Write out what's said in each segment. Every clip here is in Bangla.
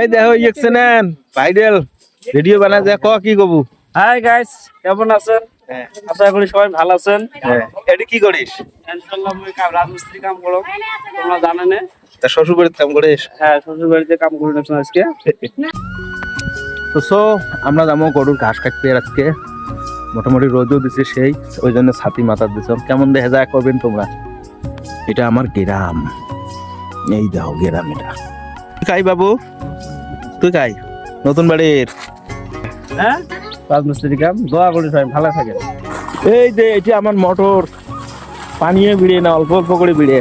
এই দেখো ইয়েকশনেন ভাইরাল। ভিডিও বানা যা ক কি কবু? হাই গাইস কেমন আছেন? হ্যাঁ। আশা করি সবাই ভালো আছেন। হ্যাঁ। এটা কি করিস? ইনশাআল্লাহ আমি রাজমিস্ত্রি কাম করো তোমরা জানেন না? তা শ্বশুর বাড়িতে কাম করিস? হ্যাঁ শ্বশুর বাড়িতে কাম করে আজকে। তো সো আমরা যাব গরুর ঘাস কাটতে আজকে। মোটামুটি রোদও দিছে সেই ওই জন্য ছাতি মাথার দিছে। কেমন দেখা যায় করবেন তোমরা? এটা আমার গ্রাম। এই দেখো গ্রাম এটা। কাই বাবু? তুই কাই? নতুন বাড়ির? হ্যাঁ? রাজমিস্ত্রি কাম? দোয়া করি সবাই ভালো থাকে এই যে এটা আমার মোটর পানিয়ে বিড়ে না অল্প অল্প করে বিড়ে।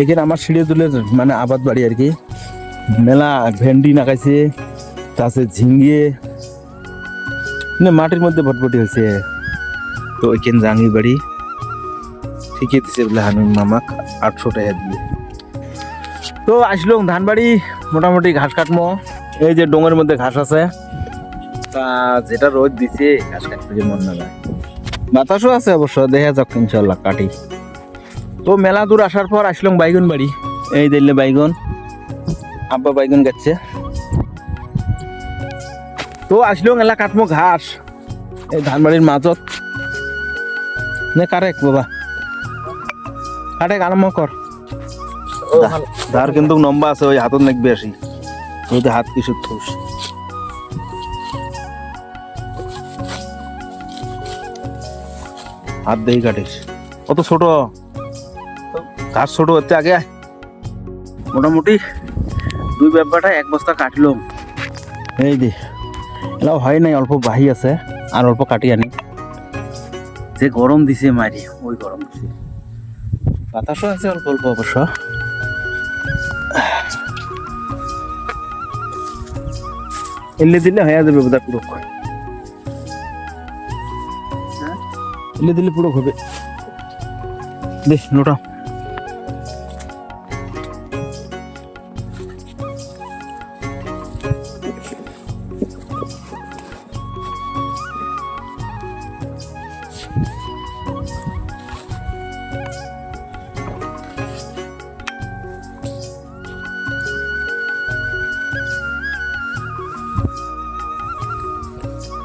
এখানে আমার সিঁড়ি তুলে মানে আবাদ বাড়ি আর কি। মেলা ভেন্ডি নাকাইছে তাছে ঝিঙ্গে। মানে মাটির মধ্যে ভটভটি হয়েছে। তো ওইখানে জাঙ্গি বাড়ি। ঠিকই দিছে বলে হানুন মামাক আটশো টাকা দিয়ে। তো আসলো ধানবাড়ি, মোটামুটি ঘাস কাটমো। এই যে ডোঙের মধ্যে ঘাস আছে। তা যেটা রোদ দিছে, ঘাস কাটতে মন না বাতাসও আছে অবশ্য, দেখা যাক ইনশাল্লাহ কাটি। তো মেলা দূর আসার পর আসলাম বাইগন বাড়ি এই দিলে বাইগন। আব্বা বাইগন গাচ্ছে তো আসলাম এলা কাটমো ঘাস। এই ধানবাড়ির মাজত। নে কারেক বাবা। কাটেক আরম্ভ কর। ধার কিন্তু লম্বা আছে ওই হাতত নাকবে আসি। ওই যে হাত কিছু থুস হাত দেই কাটিস। কত ছোট? ঘাস ছোট হতে আগে মোটামুটি দুই ব্যাপারটা এক বস্তা কাটলাম। এই দে এলাও হয় নাই অল্প বাহি আছে আর অল্প কাটি আনি। যে গরম দিছে মারি ওই গরম দিছে। বাতাসও আছে অল্প অল্প অবশ্য। এলে দিলে হয়ে যাবে বোধহয় পুরো এলে দিলে পুরো হবে। বেশ নোটা।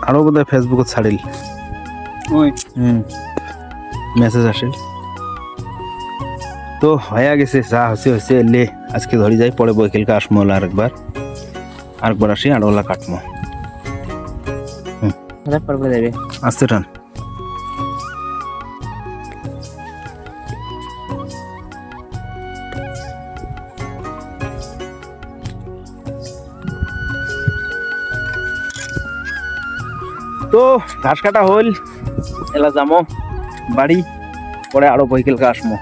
আরও বোধহয় ফেসবুকত ছাড়িল। হুম। মেসেজ আসিল। তো হয়ে গেছে যা হচ্ছে হচ্ছে এলে আজকে ধরি যাই পরে বৈকালকে আসমো হলো আরেকবার। আরেকবার আসি আর ওলা কাটমো। আস্তে টান। তো ঘাস কাটা হল এলা যামো বাড়ি পরে আরও বৈকালকে আসমো।